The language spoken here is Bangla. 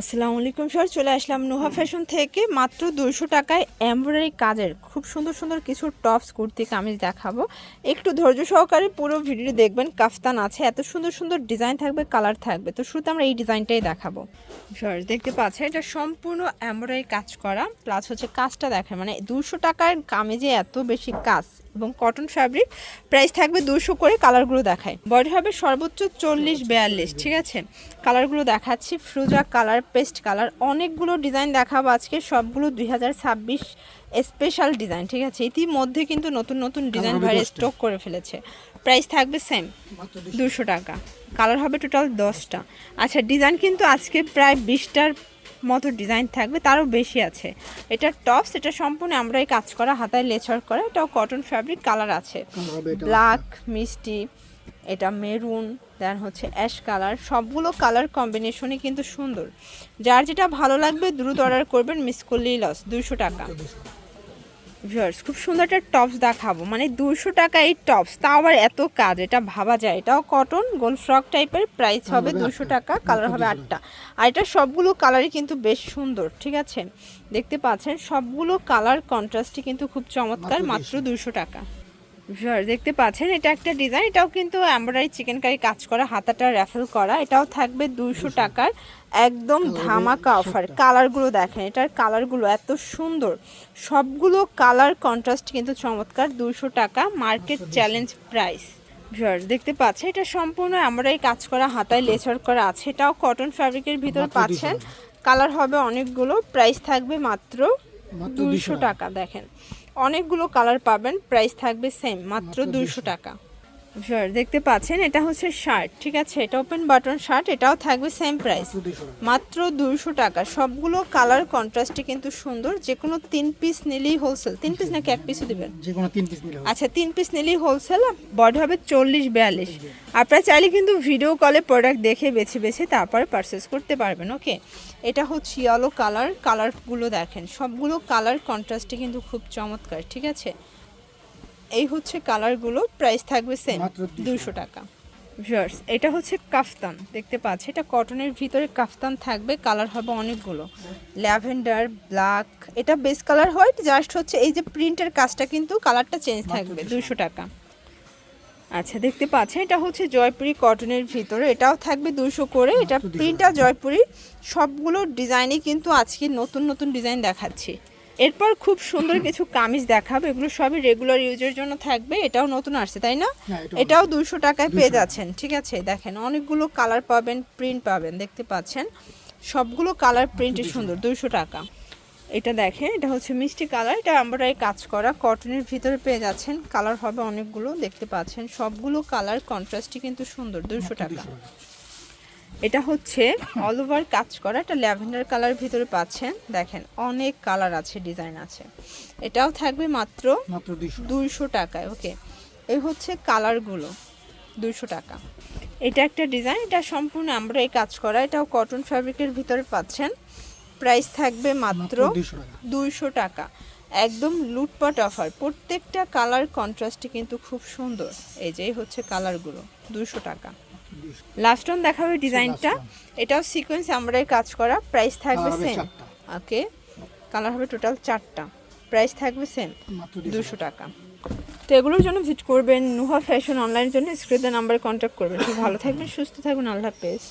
আসসালামু আলাইকুম স্যার চলে আসলাম নোহা ফ্যাশন থেকে মাত্র দুশো টাকায় এমব্রয়ডারি কাজের খুব সুন্দর সুন্দর কিছু টপস কুর্তি কামিজ দেখাবো। একটু ধৈর্য সহকারে পুরো ভিডিও দেখবেন কাফতান আছে এত সুন্দর সুন্দর ডিজাইন থাকবে কালার থাকবে। তো শুরুতে আমরা এই ডিজাইনটাই দেখাবো। স্যার দেখতে পাচ্ছেন এটা সম্পূর্ণ এমব্রয়ডারি কাজ করা প্লাস হচ্ছে কাজটা দেখেন মানে দুশো টাকার কামিজে এত বেশি কাজ এবং কটন ফ্যাব্রিক। প্রাইস থাকবে দুশো করে কালারগুলো দেখায়। বডি হবে সর্বোচ্চ চল্লিশ বিয়াল্লিশ ঠিক আছে? কালারগুলো দেখাচ্ছি। ফ্রুজা কালার পেস্ট কালার অনেকগুলো ডিজাইন দেখাবো আজকে। সবগুলো দুই হাজার ছাব্বিশ স্পেশাল ডিজাইন ঠিক আছে? ইতিমধ্যে কিন্তু নতুন নতুন ডিজাইন ভাইরে স্টক করে ফেলেছে। প্রাইস থাকবে সেম দুশো টাকা। কালার হবে টোটাল দশটা। আচ্ছা ডিজাইন কিন্তু আজকে প্রায় বিশটার মতো ডিজাইন থাকবে তারও বেশি আছে। এটা টপস এটা সম্পূর্ণ আমরা এই কাজ করা হাতায় লেছর করা এটাও কটন ফ্যাব্রিক কালার আছে। ব্ল্যাক মিষ্টি এটা মেরুন দেন হচ্ছে অ্যাশ কালার সবগুলো কালার কম্বিনেশনই কিন্তু সুন্দর। যার যেটা ভালো লাগবে দ্রুত অর্ডার করবেন মিস করলেই লস দুশো টাকা। ভিউয়ার্স খুব সুন্দর একটা টপস দেখাবো। মানে দুশো টাকা এই টপস তাও আবার এত কাজ এটা ভাবা যায়। এটাও কটন গোল ফ্রক টাইপের প্রাইস হবে দুশো টাকা কালার হবে আটটা। আর এটা সবগুলো কালারই কিন্তু বেশ সুন্দর ঠিক আছে? দেখতে পাচ্ছেন সবগুলো কালার কন্ট্রাস্টই কিন্তু খুব চমৎকার মাত্র দুশো টাকা। ভিউয়ার্স দেখতে পাচ্ছেন এটা একটা ডিজাইন এটাও কিন্তু এমব্রয়ডারি চিকেন কারি কাজ করা হাতাটা র্যাফেল করা এটাও থাকবে দুশো টাকার একদম ধামাকা অফার কালারগুলো দেখেন এটার কালারগুলো এত সুন্দর। সবগুলো কালার কন্ট্রাস্ট কিন্তু চমৎকার দুশো টাকা মার্কেট চ্যালেঞ্জ প্রাইস ভিউয়ার্স দেখতে পাচ্ছেন এটা সম্পূর্ণ আমরাই কাজ করা হাতায় লেচার করা আছে এটাও কটন ফ্যাব্রিকের ভিতর পাচ্ছেন। কালার হবে অনেকগুলো প্রাইস থাকবে মাত্র দুইশো। টাকা দেখেন। অনেকগুলো কালার পাবেন প্রাইস থাকবে সেম মাত্র দুইশো। টাকা। দেখতে পাচ্ছেন এটা হচ্ছে শার্ট ঠিক আছে? এটা ওপেন বাটন শার্ট এটাও থাকবে সেম প্রাইস মাত্র দুইশো টাকা। সবগুলো কালার কন্ট্রাস্টে কিন্তু সুন্দর যে কোনো তিন পিস নিলেই হোলসেল তিন পিস নাকি এক পিসও দিবেন? যে কোনো তিন পিস আচ্ছা তিন পিস নিলেই হোলসেল বডি হবে চল্লিশ বিয়াল্লিশ। আপনারা চাইলে কিন্তু ভিডিও কলে প্রোডাক্ট দেখে বেছে বেছে তারপরে পারচেস করতে পারবেন ওকে এটা হচ্ছে ইয়েলো কালার কালারগুলো দেখেন। সবগুলো কালার কন্ট্রাস্টে কিন্তু খুব চমৎকার ঠিক আছে? এই হচ্ছে কালারগুলো প্রাইস থাকবে সেম দুশো টাকা। ভিউয়ার্স এটা হচ্ছে কাফতান দেখতে পাচ্ছি। এটা কটনের ভিতরে কাফতান থাকবে কালার হবে অনেকগুলো। ল্যাভেন্ডার ব্ল্যাক এটা বেস কালার হোয়াইট জাস্ট হচ্ছে এই যে প্রিন্টের কাজটা কিন্তু কালারটা চেঞ্জ থাকবে দুশো টাকা। আচ্ছা দেখতে পাচ্ছেন এটা হচ্ছে জয়পুরি কটনের ভিতরে এটাও থাকবে দুশো করে। এটা প্রিন্টটা জয়পুরি সবগুলো ডিজাইনই কিন্তু আজকে নতুন নতুন ডিজাইন দেখাচ্ছি। এরপর খুব সুন্দর কিছু কামিজ দেখাবো। এগুলো সবই রেগুলার ইউজের জন্য থাকবে এটাও নতুন আসছে তাই না? হ্যাঁ, এটাও দুশো টাকায় পেয়ে যাচ্ছেন ঠিক আছে? দেখেন অনেকগুলো কালার পাবেন প্রিন্ট পাবেন দেখতে পাচ্ছেন? সবগুলো কালার প্রিন্টই সুন্দর দুশো টাকা। এটা দেখেন এটা হচ্ছে মিষ্টি কালার এটা এমব্রয়ডারি কাজ করা কটনের ভিতরে পেয়ে যাচ্ছেন কালার হবে অনেকগুলো দেখতে পাচ্ছেন? সবগুলো কালার কন্ট্রাস্টই কিন্তু সুন্দর দুশো টাকা। এটা হচ্ছে অল ওভার কাজ করা এটা ল্যাভেন্ডার কালার ভিতরে পাচ্ছেন। দেখেন অনেক কালার আছে ডিজাইন আছে। এটাও থাকবে মাত্র মাত্র দুইশো টাকায় ওকে। এই হচ্ছে কালারগুলো দুইশো টাকা। এটা একটা ডিজাইন এটা সম্পূর্ণ আমরা এই কাজ করা এটাও কটন ফ্যাব্রিকের ভিতরে পাচ্ছেন। প্রাইস থাকবে মাত্র দুইশো টাকা। একদম লুটপাট অফার প্রত্যেকটা কালার কন্ট্রাস্টে কিন্তু খুব সুন্দর। এই যে হচ্ছে কালারগুলো দুইশো টাকা। লাস্ট অন দেখাবে ডিজাইনটা এটাও সিকোয়েন্স আমরাই কাজ করা। প্রাইস থাকবে সেম ওকে কালার হবে টোটাল চারটা। প্রাইস থাকবে সেম দুশো টাকা। তো এগুলোর জন্য ভিজিট করবেন। নুহা ফ্যাশন অনলাইনের জন্য স্ক্রিনের নাম্বারে কন্ট্যাক্ট করবেন। ভালো থাকবেন সুস্থ থাকবেন। আল্লাহ হাফেজ।